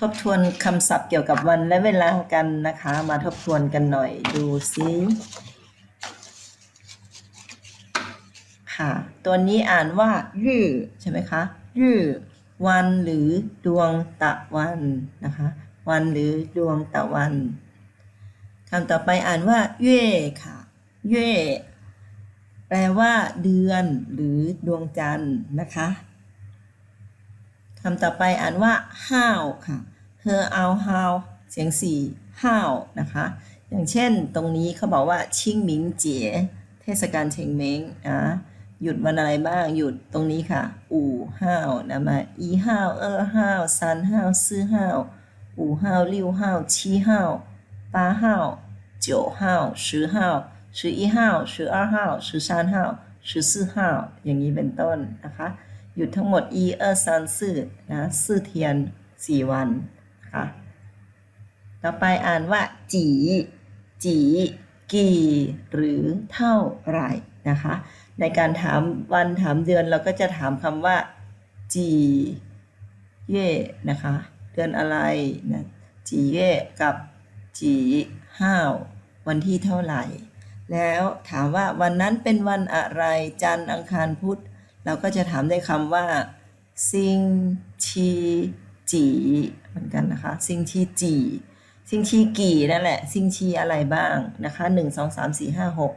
ทบทวนคำศัพท์เกี่ยวกับวันและเวลากันนะคะ มาทบทวนกันหน่อยดูซิค่ะ ตัวนี้อ่านว่ายื่อใช่ไหมคะยื่อวันหรือดวงตะวันนะคะ วันหรือดวงตะวันคำต่อไปอ่านว่าเย่ค่ะเย่แปลว่าเดือนหรือดวงจันทร์นะคะ คำต่อไปอ่านว่า how ค่ะ her out how เสียงสี่ how นะคะ อย่างเช่นตรงนี้เขาบอกว่าชิงหมิงเจ๋เทศกาลเชงเม้งอะหยุดวันอะไรบ้างหยุดตรงนี้ค่ะ อู่ห้าวนะมาอีห้าวเออห้าวซันห้าวซื่อห้าวอู่ห้าวลิ้วห้าวชี้ห้าวปาห้าวเจ้าห้าวซื้ห้าวซื้ออีห้าวซื้ออ้าห้าวซื้ซานห้าวซื้อซื่อห้าวอย่างนี้เป็นต้นนะคะ หยุดทั้งหมด e เออซันซื่อนะซื่อเทียน4วันนะคะต่อไปอ่านว่า จี จี กี่ หรือเท่าไหร่นะคะ ในการถามวันถามเดือนเราก็จะถามคำว่า จี เย่นะคะ เดือนอะไรนะจีเย่กับ จีห้าววันที่เท่าไหร่ แล้วถามว่าวันนั้นเป็นวันอะไรจันทร์อังคารพุธ เราก็จะถามด้วยคำว่าซิงชีจีเหมือนกันนะคะซิงชีจีซิงชีกี่นั่นแหละซิงชีอะไรบ้างนะคะหนึ่งสองสามสี่ห้าหก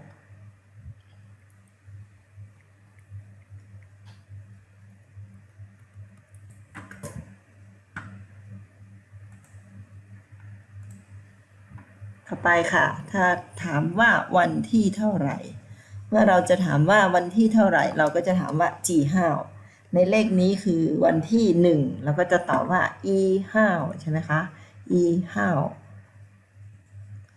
ต่อไปค่ะ ถ้าถามว่าวันที่เท่าไหร่ เมื่อเราจะถามว่าวันที่เท่าไหร่ เราก็จะถามว่าจีห้าวในเลขนี้คือวันที่หนึ่งเราก็จะตอบว่าอีห้าวใช่ไหมคะอีห้าว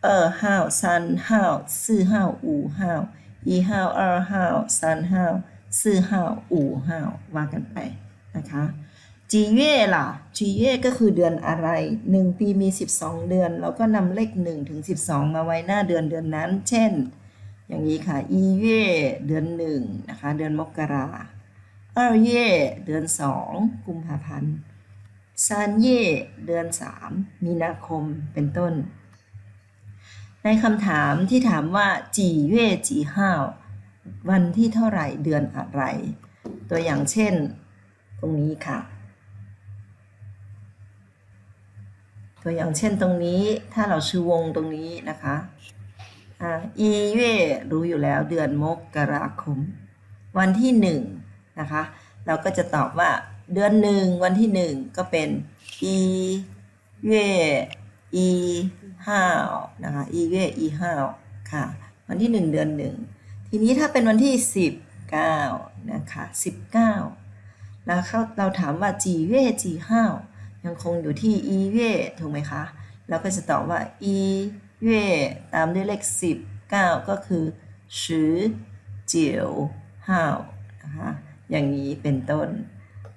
เออห้าวซันห้าวซื่อห้าวอูห้าวอีห้าวเออห้าวซันห้าวซื่อห้าวอูห้าวว่ากันไปนะคะจีเย่ล่ะจีเย่ก็คือเดือนอะไรหนึ่งปีมี 12 เดือน เราก็นำเลข1ถึง12 มาไว้หน้าเดือนเดือนนั้น เช่น อย่างนี้ค่ะ อีเย่เดือนหนึ่งนะคะ เดือนมกราเออเย่เดือนสองกุมภาพันธ์ซานเย่เดือนสามมีนาคมเป็นต้น ในคำถามที่ถามว่า จีเย่จีห้าววันที่เท่าไหร่เดือนอะไร ตัวอย่างเช่น ตรงนี้ค่ะ ตัวอย่างเช่นตรงนี้ถ้าเราชื่อวงตรงนี้นะคะ อีเย่รู้อยู่แล้วเดือนมกราคม วันที่หนึ่งนะคะ เราก็จะตอบว่าเดือนหนึ่งวันที่หนึ่งก็เป็นอีเย่อีห้าวนะคะอีเย่อีห้าวค่ะ วันที่หนึ่งเดือนหนึ่งทีนี้ถ้าเป็นวันที่สิบเก้านะคะสิบเก้าแล้วเขาเราถามว่าจีเย่จีห้าวยังคงอยู่ที่อีเย่ถูกไหมคะเราก็จะตอบว่าอี เย่ตามด้วยเลขสิบเก้าก็คือ十เจียวห้าวนะคะอย่างนี้เป็นต้น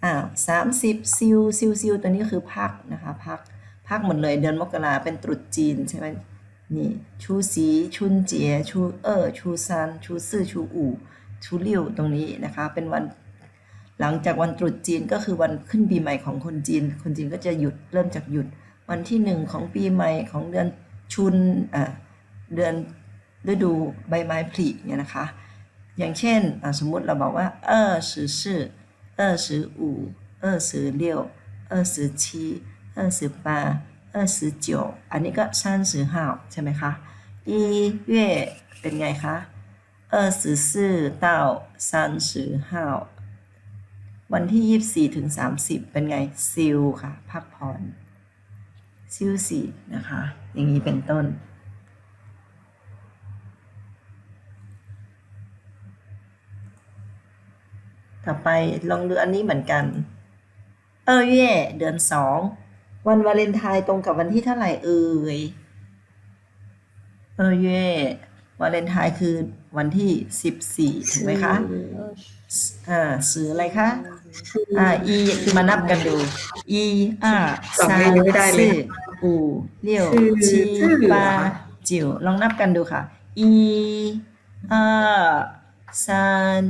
อ้าวสามสิบซิวซิวซิวตัวนี้คือพักนะคะพักพักหมดเลยเดือนมกราเป็นตรุษจีนใช่ไหมนี่ชูสีชุนเจียชูเออชูซันชูซื่อชูอู่ชูเลี่ยวตรงนี้นะคะเป็นวันหลังจากวันตรุษจีนก็คือวันขึ้นปีใหม่ของคนจีน คนจีนก็จะหยุดเริ่มจากหยุด วันที่หนึ่งของปีใหม่ของเดือน ชุนเดือนฤดูใบไม้ผลิเนี่ยนะคะ อย่างเช่นสมมุติเราบอกว่า二十อ二十อ二十四二十七二十八二十九อันนี้ก็三十号ใช่ไหมคะ一月เป็นไงคะ二十四到三十号วันนสือห่าววันที่ 24ถึง30 เป็นไงซิลค่ะ พักผ่อน ซิลสี่นะคะ อย่างนี้เป็นต้น ต่อไปลองดูอันนี้เหมือนกัน เออเย่เดือนสองวันวาเลนไทน์ตรงกับวันที่เท่าไหร่เอ่ย เออเย่วาเลนไทน์คือ วันที่สิบสี่ถูกไหมคะ อ่าสื่ออะไรคะ อ่า อีคือมานับกันดู อีอ่าสามสี่อู่เลี้ยวชีปาจิ๋วลองนับกันดูค่ะ อีอ่าสาม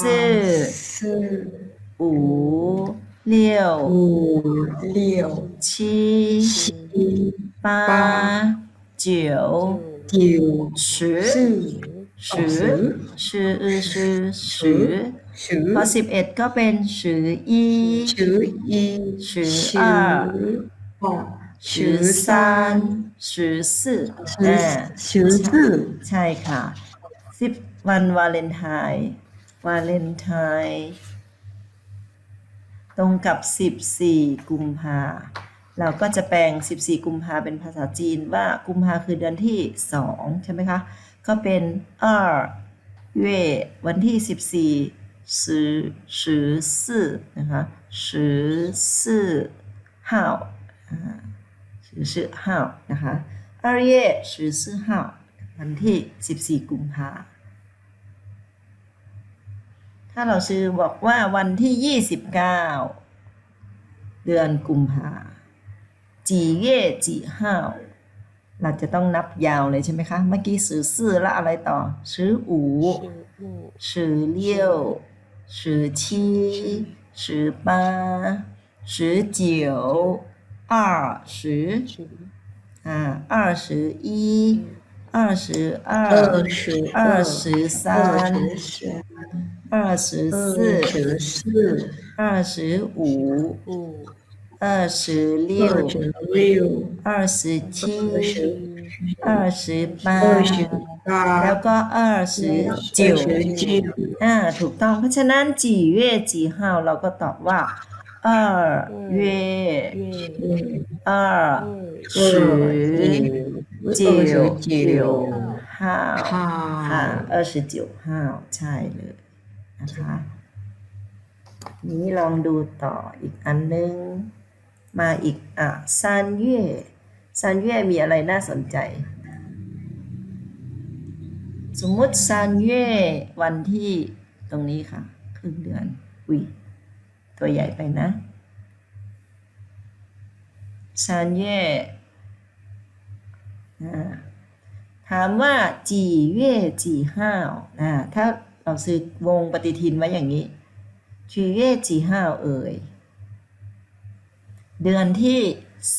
สี่อู่เลี้ยวเลี้ยวชีปาจิ๋วจิ๋ว十 ชือชืออือชือชือพอสิบเอ็ดก็เป็นชืออีชืออีชืออ่าชือสามชือสี่ชือสี่ใช่ค่ะสิบวันวาเลนไทน์วาเลนไทน์ตรงกับสิบสี่กุมภาเราก็จะแปลงสิบสี่กุมภาเป็นภาษาจีนว่ากุมภาคือเดือนที่สองใช่ไหมคะ ก็เป็น二月วันที่ 14十十四นะคะ十四号อ่า十四号นะคะ二月十四号วันที่ 14 กุมภา ถ้าเราซื้อบอกว่าวันที่ 29 เดือนกุมภาจีเย่จีห้าว เราจะต้องนับยาวเลยใช่ไหมคะ เมื่อกี้สือซื่อแล้วอะไรต่อสืออูสือเลี้ยวสือชีสือป้าสือเจียว二十อ่า二十一二十二二十二二十三二十三二十四二十四二十五 二十六二十六二十七二十二十八二十 แล้ว 八 ก็二十九 二十九 อ่าถูกต้องเพราะฉะนั้นจีเย่จีห้าวเราก็ตอบว่า二月二十九ห้าว ค่ะ 好， 二十九ห้าวใช่เลยนะคะ นี้ลองดูต่ออีกอันนึง มาอีกอะซานเย่ซานเย่มีอะไรน่าสนใจ สมมุติซานเย่วันที่ตรงนี้ค่ะ ครึ่งเดือนอุ้ยตัวใหญ่ไปนะซานเย่ถามว่าจีเย่จีห้าวอ่าถ้าเราซื้อวงปฏิทินไว้อย่างนี้จีเย่จีห้าวเอ่ย เดือนที่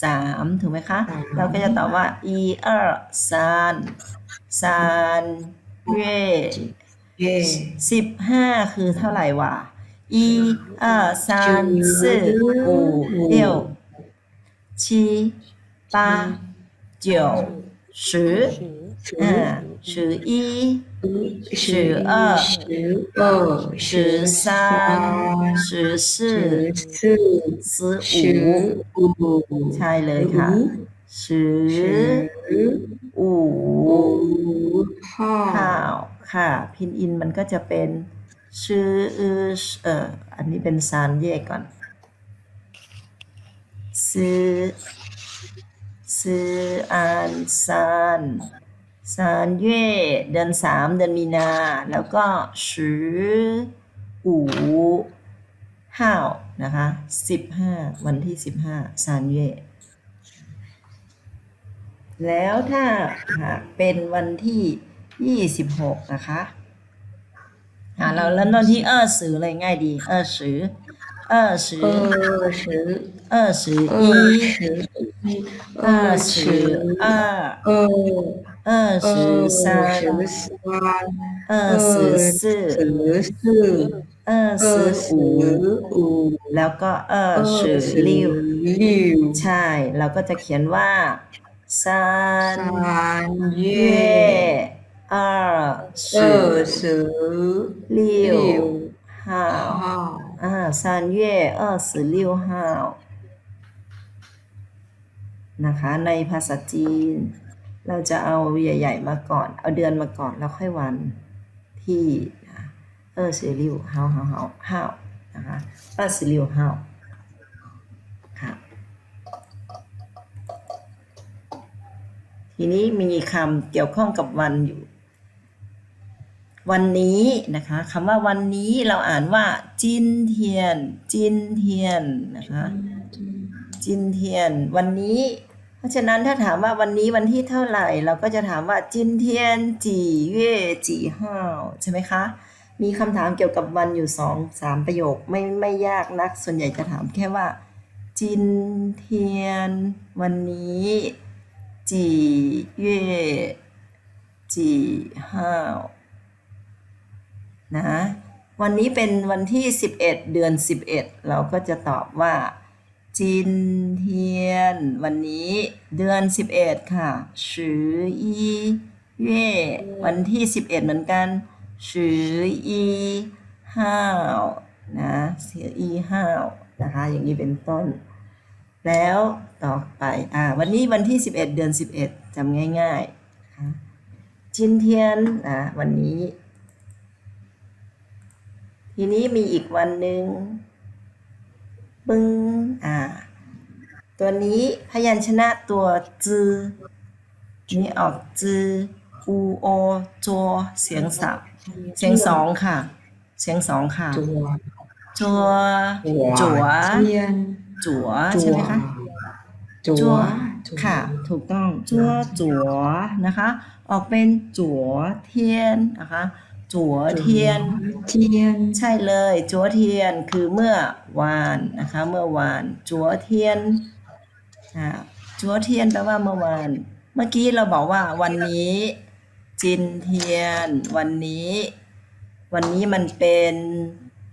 สามถูกไหมคะ เราก็จะตอบว่าอีเออร์ซานซานเย่สิบห้าคือเท่าไหร่วะอีเออร์ซานสี่หูเดี่ยป้ 十一十二十二十十三三十四十四十十五 五 ใช่เลยค่ะ十十五 五 ข้า 号 วค่ะ พินอินมันก็จะเป็นชื่อเอ่ออันนี้เป็นซานแยกก่อนซื้อ ซืออานซานซานเย่เดือนสามเดือนมีนา แล้วก็สืออูห้าวนะคะสิบห้าวันที่สิบห้าซานเย่แล้วถ้าหากเป็นวันที่26นะคะเราเริ่มต้นที่เออสือเลยง่ายดี เออสือ เออสือ 二十เออสือ 二 อี 十一 เออ 二 สือ 十 อ้า 二 เออสือ 二 ซาน 十三 เออสือซื่อ 十四 เออสือ 二十 อู 五 แล้วก็เออ 二 สือ 十 ลิว 六 ใช่ เราก็จะเขียนว่าซาน 三 เย่ 月 อ้าสือ 二十 ลิว 六 ห้า 号。 啊，三月二十六号นะคะ ในภาษาจีน เราจะเอาใหญ่ ๆ มาก่อน เอาเดือนมาก่อน แล้วค่อยวันที่เออสิริวเฮาเฮาเฮาเฮานะคะเออสิริวเฮาค่ะ ทีนี้มีคำเกี่ยวข้องกับวันอยู่ วันนี้นะคะคำว่าวันนี้เราอ่านว่าจินเทียนจินเทียนนะคะจินเทียน วันนี้ เพราะฉะนั้นถ้าถามว่าวันนี้วันที่เท่าไหร่ เราก็จะถามว่าจินเทียนจีเย่จีห้าวใช่ไหมคะมีคำถามเกี่ยวกับวันอยู่สองสามประโยคไม่ไม่ยากนัก ส่วนใหญ่จะถามแค่ว่า จินเทียน วันนี้จีเย่จีห้าว นะวันนี้เป็นวันที่ 11 เดือน 11 เราก็จะตอบว่าจินเทียน วันนี้เดือน 11 ค่ะสืออีเย่วันที่ 11 เหมือนกันสืออีห้าวนะสืออีห้าวนะคะ อย่างนี้เป็นต้น แล้วต่อไปอ่าวันนี้วันที่ 11 เดือน 11จำง่ายๆนะคะจินเทียนนะวันนี้ ทีนี้มีอีกวันหนึ่งปึ้งอ่า ตัวนี้พยัญชนะตัวจือนี่ออกจืออูโอจวเสียงสามเสียงสองค่ะ เสียงสองค่ะจัวจัวหัวจัวเทียนจัวใช่ไหมคะจัวจัวจัวค่ะ ถูกต้องจัวจัวนะคะ ออกเป็นจัวเทียนนะคะ จัวเทียน เทียน ใช่เลย จัวเทียนคือเมื่อวานนะคะ เมื่อวาน จัวเทียนอ่าจัวเทียนแปลว่าเมื่อวาน เมื่อกี้เราบอกว่าวันนี้ จินเทียน วันนี้ วันนี้มันเป็น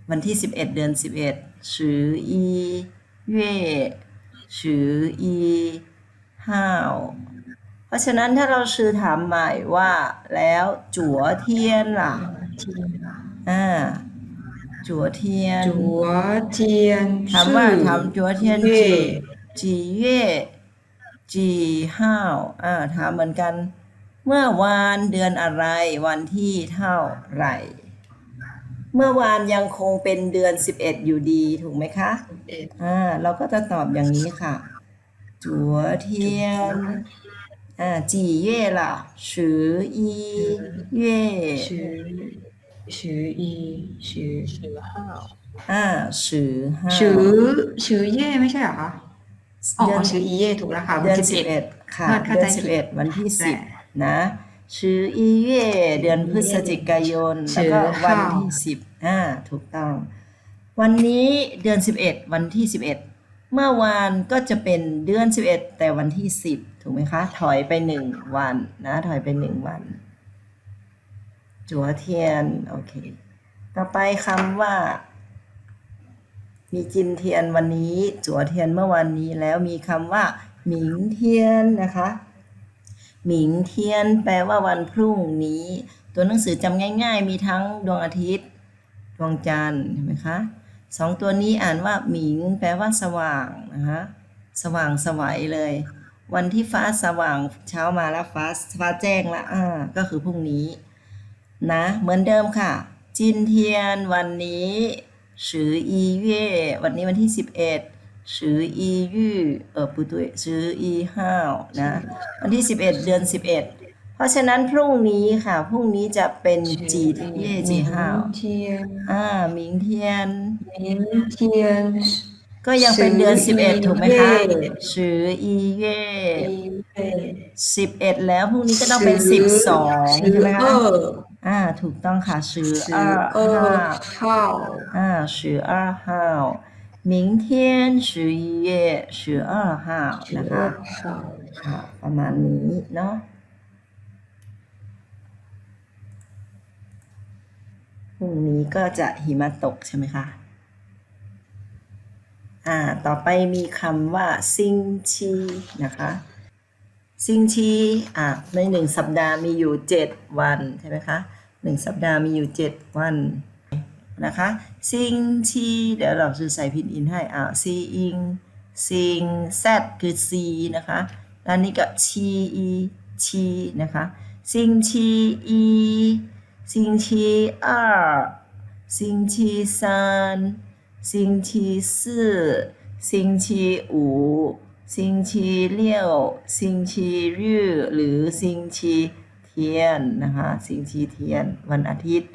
วันที่11เดือน11สืออีเย่สืออีห้าว เพราะฉะนั้นถ้าเราชื่อถามใหม่ว่า แล้วจัวเทียนล่ะเทียนอ่าจัวเทียนจัวเทียนถามว่าถามจัวเทียนเย่จีจีเย่จีห้าวอ่าถามเหมือนกัน เมื่อวานเดือนอะไรวันที่เท่าไหร่ เมื่อวานยังคงเป็นเดือน11อยู่ดีถูกไหมคะเอ็ดอ่าเราก็จะตอบอย่างนี้ค่ะ จัวเทียน อ่าจีเย่ล่ะสืออีเย่ชื่อชื่ออีชื่ออ่าสือห้าชื่อชื่อเย่ไม่ใช่เหรอคะอ๋อเดือนชื่ออีเย่ถูกแล้วค่ะเดือนวัสิบ11เอ็ดค่ะเข้าเดืใจอนผิสิดบเอ็ดวันที่แต่สิบนะชื่ออีเย่เดือนพฤศจิกายนชื่แล้วอก็วันข้าว ที่สิบอ่าถูกต้อง วันนี้เดือนสิบเอ็ดวันที่สิบเอ็ด เมื่อวานก็จะเป็นเดือนสิบเอ็ดแต่วันที่สิบถูกไหมคะ ถอยไปหนึ่งวันนะ ถอยไปหนึ่งวัน จัวเทียน โอเค ต่อไปคำว่า มีจินเทียนวันนี้ จัวเทียนเมื่อวันนี้แล้วมีคำว่า หมิงเทียนนะคะหมิงเทียนแปลว่าวันพรุ่งนี้ ตัวหนังสือจำง่าย ๆ มีทั้งดวงอาทิตย์ ดวงจันทร์เห็นไหมคะ สองตัวนี้อ่านว่าหมิงแปลว่าสว่างนะคะสว่างสวัยเลย วันที่ฟ้าสว่างเช้ามาแล้วฟ้าฟ้าแจ้งละอ่าก็คือพรุ่งนี้ นะ เหมือนเดิมค่ะ จินเทียนวันนี้สืออีเย่วันนี้วันที่11สืออียู่เออปุตุยสืออีห้าวนะ วันที่11เอ็ดเดือน11เพ ราะฉะนั้นพรุ่งนี้ค่ะ พรุ่งนี้จะเป็นจีเย่จีห้าวอ่าหมิงเทียนหมิงเทียน ก็ยังเป็นเดือนสิบเอ็ดถูกไหมคะสืออีเย่สิบเอ็ดแล้วพรุ่งนี้ก็ต้องเป็นสิบสองใช่ไหมคะอ่าถูกต้องค่ะสืออ้าห้าวอ่าสืออ้าห้าวมิงเทียนสืออีเย่สืออ้าห้าวนะคะค่ะประมาณนี้เนาะ พรุ่งนี้ก็จะหิมะตกใช่ไหมคะ อ่า ต่อไปมีคำว่าซิงชีนะคะ ซิงชีอะในหนึ่งสัปดาห์มีอยู่เจ็ดวันใช่ไหมคะหนึ่งสัปดาห์มีอยู่เจ็ดวันนะคะซิงชีเดี๋ยวเราจะใส่พินอินให้อ่าซีอิงซิงแซดคือซีนะคะแล้วนี่ก็ชีอีชีนะคะซิงชีอี ซิงชี二星期三星期四星期五星期六星期日หรือซิงชีเทียนนะคะซิงชีเทียนวันอาทิตย์